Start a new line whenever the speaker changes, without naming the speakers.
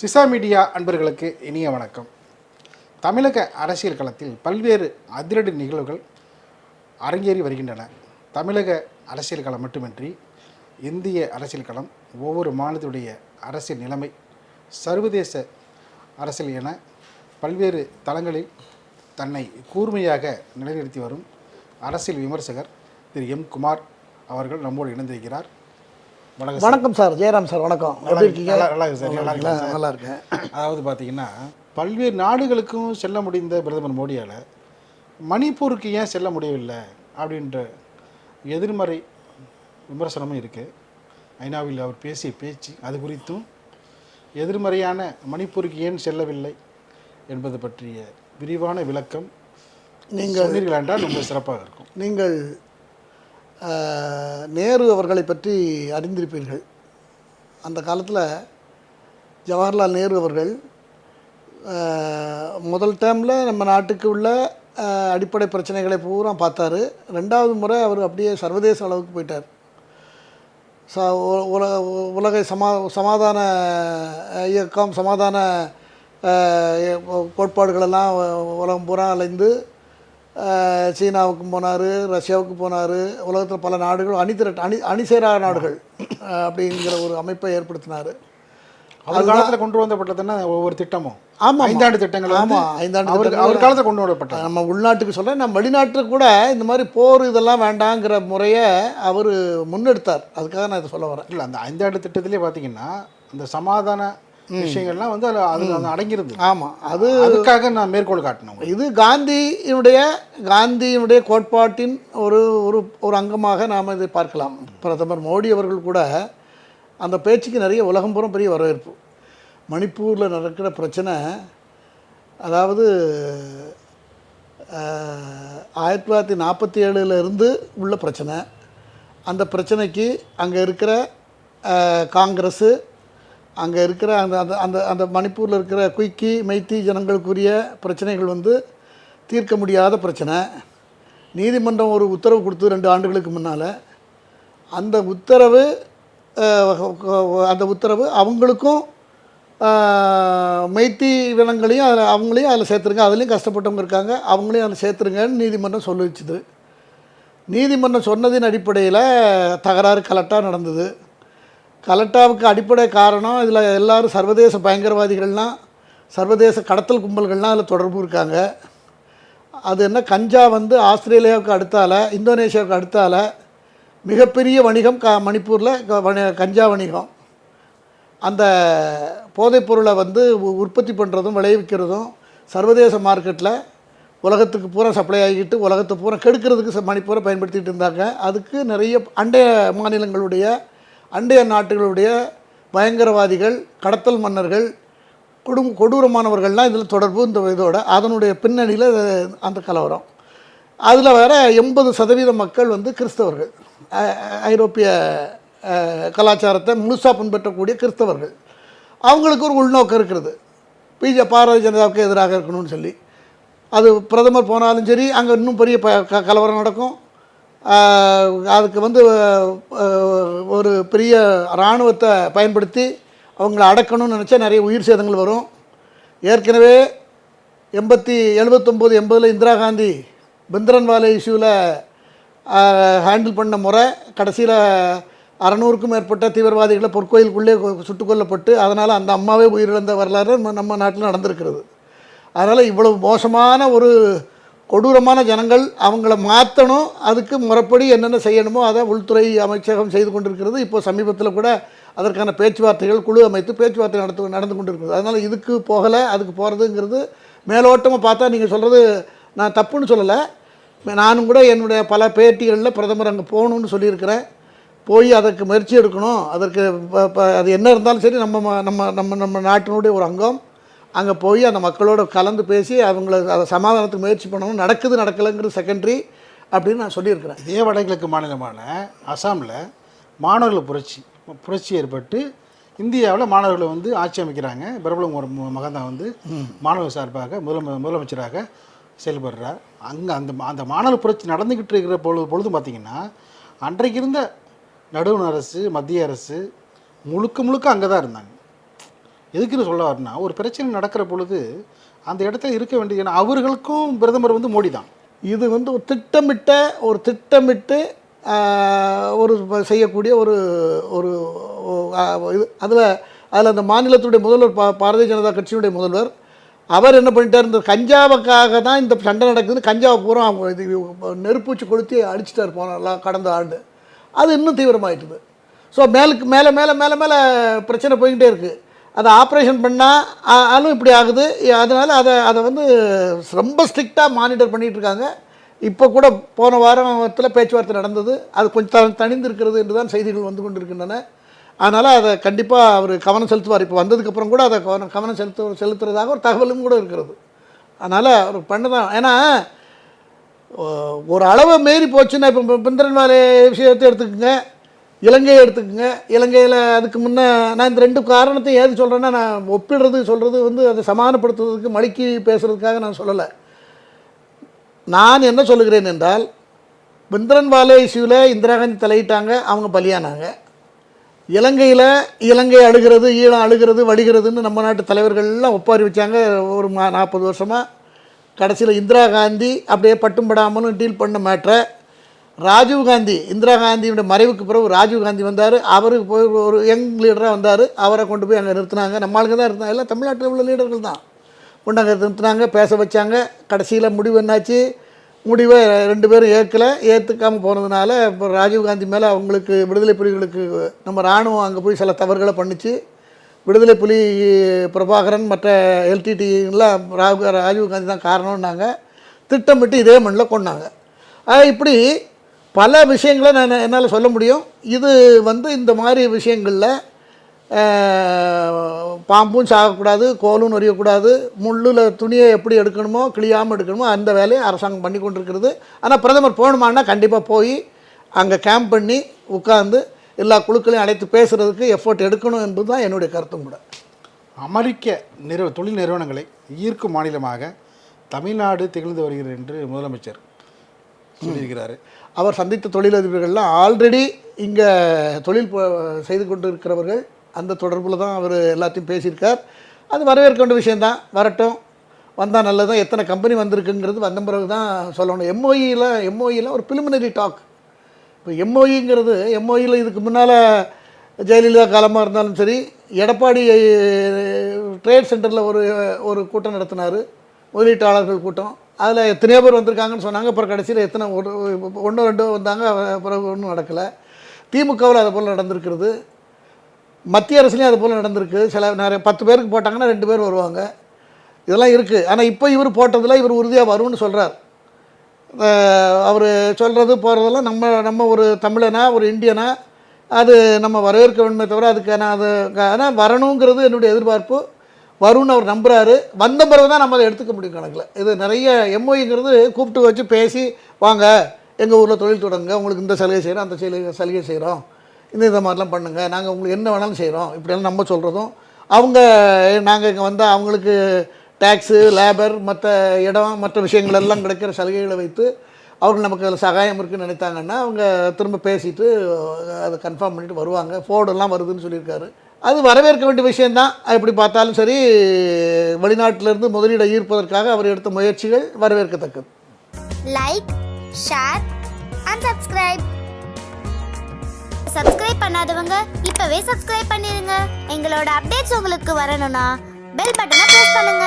சிசா media அன்பர்களுக்கு இனிய வணக்கம். தமிழக அரசியல் களத்தில் பல்வேறு அதிரடி நிகழ்வுகள் அரங்கேறி வருகின்றன. தமிழக அரசியல் களம் மட்டுமின்றி இந்திய அரசியல் களம் ஒவ்வொரு மாநிலத்துடைய அரசியல் நிலைமை சர்வதேச அரசியல் என பல்வேறு தளங்களில் தன்னை கூர்மையாக நிலைநிறுத்தி வரும் அரசியல் விமர்சகர் திரு எம். குமார் அவர்கள் நம்மோடு இணைந்திருக்கிறார். வணக்கம்.
வணக்கம் சார். ஜெயராம் சார் வணக்கம். எப்படி இருக்கீங்க?
நல்லா இருக்கு சார். நல்லா
இருக்கேன்.
அதாவது பார்த்தீங்கன்னா பல்வேறு நாடுகளுக்கும் செல்ல முடிந்த பிரதமர் மோடியால் மணிப்பூருக்கு ஏன் செல்ல முடியவில்லை அப்படின்ற எதிர்மறை விமர்சனமும் இருக்குது ஐநாவில் அவர் பேசிய பேச்சு அது குறித்தும் எதிர்மறையான மணிப்பூருக்கு ஏன் செல்லவில்லை என்பது பற்றிய விரிவான விளக்கம்
நீங்கள்
சொன்னீர்கள் என்றால் ரொம்ப சிறப்பாக இருக்கும்.
நீங்கள் நேரு அவர்களை பற்றி அறிந்திருப்பீர்கள். அந்த காலத்தில் ஜவஹர்லால் நேரு அவர்கள் முதல் டைமில் நம்ம நாட்டுக்கு உள்ள அடிப்படை பிரச்சனைகளை பூரா பார்த்தாரு. ரெண்டாவது முறை அவர் அப்படியே சர்வதேச அளவுக்கு போயிட்டார். ச உல உலக சமா சமாதான இயக்கம் சமாதான கோட்பாடுகளெல்லாம் உலகம் பூரா அலைந்து அஹ், சீனாவுக்கு போனார் ரஷ்யாவுக்கு போனார் உலகத்தில் பல நாடுகள் அணி திரட்டு அணி அணிசேரா நாடுகள் அப்படிங்கிற ஒரு அமைப்பை ஏற்படுத்தினார்.
அவர் காலத்தில் கொண்டு வந்தப்பட்டதுன்னா ஒவ்வொரு திட்டமும்.
ஆமாம்
ஐந்தாண்டு திட்டங்கள்
ஆமாம் ஐந்தாண்டு
அவர் அவர் காலத்தில் கொண்டு வரப்பட்டது.
நம்ம உள்நாட்டுக்கு சொல்ல நம்ம வெளிநாட்டில் கூட இந்த மாதிரி போர் இதெல்லாம் வேண்டாங்கிற முறையை அவர் முன்னெடுத்தார். அதுக்காக நான் இதை சொல்ல வரேன்.
இல்லை அந்த ஐந்தாண்டு திட்டத்திலே பார்த்தீங்கன்னா அந்த சமாதான விஷயங்கள்லாம் வந்து அதில் அதில் வந்து அடங்கியிருந்தது.
ஆமாம் அது
அதுக்காக நான் மேற்கோள் காட்டினேன்
இது காந்தியினுடைய காந்தியினுடைய கோட்பாட்டின் ஒரு ஒரு ஒரு அங்கமாக நாம் இதை பார்க்கலாம். பிரதமர் மோடி அவர்கள் கூட அந்த பேச்சுக்கு நிறைய உலகம் பூரா பெரிய வரவேற்பு. மணிப்பூரில் நடக்கிற பிரச்சனை அதாவது ஆயிரத்தி தொள்ளாயிரத்தி நாற்பத்தி ஏழுலேருந்து உள்ள பிரச்சனை. அந்த பிரச்சனைக்கு அங்கே இருக்கிற காங்கிரஸு அங்கே இருக்கிற அந்த அந்த அந்த அந்த மணிப்பூரில் இருக்கிற குயிக்கி மைத்தி ஜனங்களுக்குரிய பிரச்சனைகள் வந்து தீர்க்க முடியாத பிரச்சனை. நீதிமன்றம் ஒரு உத்தரவு கொடுத்து ரெண்டு ஆண்டுகளுக்கு முன்னால். அந்த உத்தரவு அந்த உத்தரவு அவங்களுக்கும் மைத்தி விலங்குகளையும் அதில் அவங்களையும் அதில் சேர்த்துருங்க. அதுலேயும் கஷ்டப்பட்டவங்க இருக்காங்க. அவங்களையும் அதில் சேர்த்துருங்கன்னு நீதிமன்றம் சொல்லிச்சுது. நீதிமன்றம் சொன்னதின் அடிப்படையில் தகராறு கலெக்டாக நடந்தது. கலட்டாவுக்கு அடிப்படை காரணம் இதில் எல்லாரும் சர்வதேச பயங்கரவாதிகள்லாம் சர்வதேச கடத்தல் கும்பல்கள்லாம் அதில் தொடர்பு இருக்காங்க. அது என்ன கஞ்சா வந்து ஆஸ்திரேலியாவுக்கு அடுத்தால் இந்தோனேஷியாவுக்கு அடுத்தால் மிகப்பெரிய வணிகம் க மணிப்பூரில் க- வணி- கஞ்சா வணிகம். அந்த போதைப்பொருளை வந்து உ- உற்பத்தி பண்ணுறதும் விளைவிக்கிறதும் சர்வதேச மார்க்கெட்டில் உலகத்துக்கு பூரா சப்ளை ஆகிட்டு உலகத்தை பூரா கெடுக்கிறதுக்கு ச- மணிப்பூரை பயன்படுத்திகிட்டு இருந்தாங்க. அதுக்கு நிறைய அண்டைய மாநிலங்களுடைய அண்டைய நாட்டுகளுடைய பயங்கரவாதிகள் கடத்தல் மன்னர்கள் கொடும் கொடூரமானவர்கள்லாம் இதில் தொடர்பு இந்த இதோட. அதனுடைய பின்னணியில் அந்த கலவரம். அதில் வேற எண்பது சதவீத மக்கள் வந்து கிறிஸ்தவர்கள். ஐரோப்பிய கலாச்சாரத்தை முழுசாக பின்பற்றக்கூடிய கிறிஸ்தவர்கள். அவங்களுக்கு ஒரு உள்நோக்கம் இருக்கிறது. பிஜே பாரதிய ஜனதாவுக்கு எதிராக இருக்கணும்னு சொல்லி. அது பிரதமர் போனாலும் சரி அங்கே இன்னும் பெரிய ப க கலவரம் நடக்கும். அதுக்கு வந்து ஒரு பெரிய இராணுவத்தை பயன்படுத்தி அவங்கள அடக்கணும்னு நினச்சா நிறைய உயிர் சேதங்கள் வரும். ஏற்கனவே எண்பத்தி எழுபத்தொம்போது எண்பதில் இந்திரா காந்தி பிந்திரன்வாலை இஷ்யூவில் ஹேண்டில் பண்ண முறை கடைசியில் அறநூறுக்கும் மேற்பட்ட தீவிரவாதிகளை பொற்கோயிலுக்குள்ளே சுட்டுக் கொல்லப்பட்டு அதனால் அந்த அம்மாவே உயிரிழந்த வரலாறு நம்ம நாட்டில் நடந்திருக்கிறது. அதனால் இவ்வளவு மோசமான ஒரு கொடூரமான ஜனங்கள் அவங்கள மாற்றணும் அதுக்கு முறைப்படி என்னென்ன செய்யணுமோ அதை உள்துறை அமைச்சகம் செய்து கொண்டிருக்கிறது. இப்போ சமீபத்தில் கூட அதற்கான பேச்சுவார்த்தைகள் குழு அமைத்து பேச்சுவார்த்தை நடத்து நடந்து கொண்டிருக்கிறது. அதனால் இதுக்கு போகலை அதுக்கு போகிறதுங்கிறது மேலோட்டமாக பார்த்தா நீங்கள் சொல்கிறது நான் தப்புன்னு சொல்லலை. நானும் கூட என்னுடைய பல பேட்டிகளில் பிரதமர் அங்கே போகணும்னு சொல்லியிருக்கிறேன். போய் அதற்கு முயற்சி எடுக்கணும். அதற்கு ப- ப- அது என்ன இருந்தாலும் சரி நம்ம ம- நம்ம நம்ம நம்ம நாட்டினுடைய ஒரு அங்கம். அங்கே போய் அந்த மக்களோட கலந்து பேசி அவங்கள அதை சமாதானத்துக்கு முயற்சி பண்ணணும். நடக்குது நடக்கலைங்கிறது செகண்டரி அப்படின்னு நான் சொல்லியிருக்கிறேன்.
இதே வடகிழக்கு மாநிலமான அசாமில் மாணவர்கள் புரட்சி புரட்சி ஏற்பட்டு இந்தியாவில் மாணவர்களை வந்து ஆட்சி அமைக்கிறாங்க. பிரபலம் ஒரு மு- மகன் வந்து மாணவர் சார்பாக முதலம முதலமைச்சராக செயல்படுறார். அங்கே அந்த அந்த மாணவர் புரட்சி நடந்துக்கிட்டு இருக்கிற பொழுது பொழுது பார்த்திங்கன்னா அன்றைக்கு இருந்த நடுவண் அரசு மத்திய அரசு முழுக்க முழுக்க அங்கே தான் இருந்தாங்க. எதுக்குன்னு சொல்ல வரனா ஒரு பிரச்சனை நடக்கிற பொழுது அந்த இடத்துல இருக்க வேண்டியது அவர்களுக்கும் பிரதமர் வந்து மோடி தான்.
இது வந்து ஒரு திட்டமிட்ட ஒரு திட்டமிட்டு ஒரு செய்யக்கூடிய ஒரு ஒரு இது அதில் அதில் அந்த மாநிலத்துடைய முதல்வர் பா பாரதிய ஜனதா கட்சியினுடைய முதல்வர் அவர் என்ன பண்ணிட்டார் இந்த கஞ்சாவுக்காக தான் இந்த சண்டை நடக்குதுன்னு கஞ்சாவை பூரா அவங்க இது நெருப்பூச்சி கொளுத்தி அடிச்சிட்டார் போன கடந்த ஆண்டு. அது இன்னும் தீவிரமாயிட்டுது. ஸோ மேலுக்கு மேலே மேலே மேலே மேலே பிரச்சனை போய்கிட்டே இருக்குது அதை ஆப்ரேஷன் பண்ணால் ஆளும் இப்படி ஆகுது அதனால் அதை அதை வந்து ரொம்ப ஸ்ட்ரிக்டாக மானிட்டர் பண்ணிகிட்டு இருக்காங்க இப்போ கூட போன வாரத்தில் பேச்சுவார்த்தை நடந்தது அது கொஞ்சம் த தணிந்து இருக்கிறது என்று தான் செய்திகள் வந்து கொண்டிருக்கின்றன அதனால் அதை கண்டிப்பாக அவர் கவனம் செலுத்துவார் இப்போ வந்ததுக்கப்புறம் கூட அதை கவனம் கவனம் செலுத்து செலுத்துறதாக ஒரு தகவலும் கூட இருக்கிறது அதனால் அவர் பண்ணதான் ஏன்னா ஒரு அளவை மீறி போச்சுன்னா இப்போ பிந்திரன்வாலை விஷயத்தை எடுத்துக்கோங்க இலங்கையை எடுத்துக்கோங்க. இலங்கையில் அதுக்கு முன்னே நான் இந்த ரெண்டு காரணத்தையும் ஏது சொல்கிறேன்னா நான் ஒப்பிடுறது சொல்கிறது வந்து அதை சமாதானப்படுத்துறதுக்கு மடிக்கி பேசுகிறதுக்காக நான் சொல்லலை. நான் என்ன சொல்லுகிறேன் என்றால் பிந்திரன்வாலை இஷ்யூவில் இந்திரா காந்தி தலையிட்டாங்க அவங்க பலியானாங்க. இலங்கையில் இலங்கை அழுகிறது ஈழம் அழுகிறது வடிகிறதுன்னு நம்ம நாட்டு தலைவர்கள்லாம் ஒப்பாரி வச்சாங்க. ஒரு மா நாற்பது வருஷமாக கடைசியில் இந்திரா காந்தி அப்படியே பட்டும் படாமலும் டீல் பண்ண மேட்ரை ராஜீவ்காந்தி இந்திரா காந்தியோட மறைவுக்கு பிறகு ராஜீவ் காந்தி வந்தார். அவருக்கு போய் ஒரு யங் லீடராக வந்தார். அவரை கொண்டு போய் அங்கே நிறுத்தினாங்க. நம்மளுக்கு தான் இருந்தாங்க. எல்லாம் தமிழ்நாட்டில் உள்ள லீடர்கள் தான். கொண்டு அங்கே நிறுத்தினாங்க பேச வச்சாங்க. கடைசியில் முடிவு என்னாச்சு? முடிவை ரெண்டு பேரும் ஏற்கலை. ஏற்றுக்காமல் போனதுனால இப்போ ராஜீவ் காந்தி மேலே அவங்களுக்கு விடுதலை புலிகளுக்கு நம்ம இராணுவம் அங்கே போய் சில தவறுகளை பண்ணிச்சு. விடுதலை புலி பிரபாகரன் மற்ற எல்டிடிலாம் ராவ் ராஜீவ் காந்தி தான் காரணம்னாங்க. திட்டமிட்டு இதே மண்ணில் கொண்டாங்க. இப்படி பல விஷயங்களை நான் என்னால் சொல்ல முடியும். இது வந்து இந்த மாதிரி விஷயங்களில் பாம்பும் சாகக்கூடாது கோலும் நொறியக்கூடாது முள்ளில் துணியை எப்படி எடுக்கணுமோ கிளியாமல் எடுக்கணுமோ அந்த வேலையை அரசாங்கம் பண்ணி கொண்டிருக்கிறது. ஆனால் பிரதமர் போகணுமான்னா கண்டிப்பாக போய் அங்கே கேம்ப் பண்ணி உட்காந்து எல்லா குழுக்களையும் அழைத்து பேசுகிறதுக்கு எஃபோர்ட் எடுக்கணும் என்பது தான் என்னுடைய கருத்தும் கூட.
அமெரிக்க நிறுவ தொழில் நிறுவனங்களை ஈர்க்கும் மாநிலமாக தமிழ்நாடு திகழ்ந்து வருகிறது என்று முதலமைச்சர் சொல்லியிருக்கிறாரு.
அவர் சந்தித்த தொழிலதிபர்கள்லாம் ஆல்ரெடி இங்கே தொழில் செய்து கொண்டு இருக்கிறவர்கள் அந்த தொடர்பில் தான் அவர் எல்லாத்தையும் பேசியிருக்கார். அது வரவேற்க வேண்டிய விஷயந்தான் வரட்டும். வந்தால் நல்லதான் எத்தனை கம்பெனி வந்திருக்குங்கிறது வந்த பிறகு தான் சொல்லணும். எம்ஓஇயில் எம்ஓஇயில் ஒரு பிலிமினரி டாக் இப்போ எம்ஓஇங்கிறது எம்ஓஇயில் இதுக்கு முன்னால் ஜெயலலிதா காலமாக இருந்தாலும் சரி எடப்பாடி ட்ரேட் சென்டரில் ஒரு ஒரு கூட்டம் நடத்தினார். முதலீட்டாளர்கள் கூட்டம். அதில் எத்தனையோ பேர் வந்திருக்காங்கன்னு சொன்னாங்க. அப்புறம் கடைசியில் எத்தனை ஒரு ஒன்று ரெண்டு வந்தாங்க. அப்புறம் ஒன்றும் நடக்கலை. திமுகவில் அது போல் நடந்திருக்கிறது. மத்திய அரசுலேயும் அது போல் நடந்திருக்கு. சில நிறைய பத்து பேருக்கு போட்டாங்கன்னா ரெண்டு பேர் வருவாங்க. இதெல்லாம் இருக்குது ஆனால் இப்போ இவர் போட்டதில் இவர் உறுதியாக வரும்னு சொல்கிறார் அவர் சொல்கிறது போகிறதெல்லாம் நம்ம நம்ம ஒரு தமிழனா ஒரு இந்தியனா அது நம்ம வரவேற்க வேண்டுமே தவிர அதுக்கான அது ஆனால் வரணுங்கிறது என்னுடைய எதிர்பார்ப்பு. வரும்னு அவர் நம்புகிறாரு வந்த பிறகு தான் நம்ம அதை எடுத்துக்க முடியும் கணக்கில். இது நிறைய எம்ஓங்கிறது கூப்பிட்டு வச்சு பேசி வாங்க எங்கள் ஊரில் தொழில் தொடங்குங்க. உங்களுக்கு இந்த சலுகை செய்கிறோம் அந்த சலுகை சலுகை செய்கிறோம் இந்த இந்த மாதிரிலாம் பண்ணுங்கள் நாங்கள் உங்களுக்கு என்ன வேணாலும் செய்கிறோம் இப்படியெல்லாம் நம்ம சொல்கிறதும் அவங்க நாங்கள் இங்கே வந்தால் அவங்களுக்கு டேக்ஸு லேபர் மற்ற இடம் மற்ற விஷயங்கள் எல்லாம் கிடைக்கிற சலுகைகளை வைத்து அவர்கள் நமக்கு அதில் சகாயம் இருக்குன்னு நினைத்தாங்கன்னா அவங்க திரும்ப பேசிட்டு அதை கன்ஃபார்ம் பண்ணிவிட்டு வருவாங்க. ஃபோர்டெல்லாம் வருதுன்னு சொல்லியிருக்காரு. அது வரவேற்க வேண்டிய விஷயந்தான் எப்படி பார்த்தாலும் சரி வெளிநாட்டிலிருந்து முதலீடை ஈர்ப்பதற்காக அவர் எடுத்த முயற்சிகள் வரவேற்கத்தக்கது.
Like share and subscribe subscribe பண்ணாதவங்க இப்பவே சப்ஸ்கிரைப் பண்ணிருங்க. எங்களோட அப்டேட்ஸ் உங்களுக்கு வரணும்னா பெல் பட்டனை பிரஸ் பண்ணுங்க.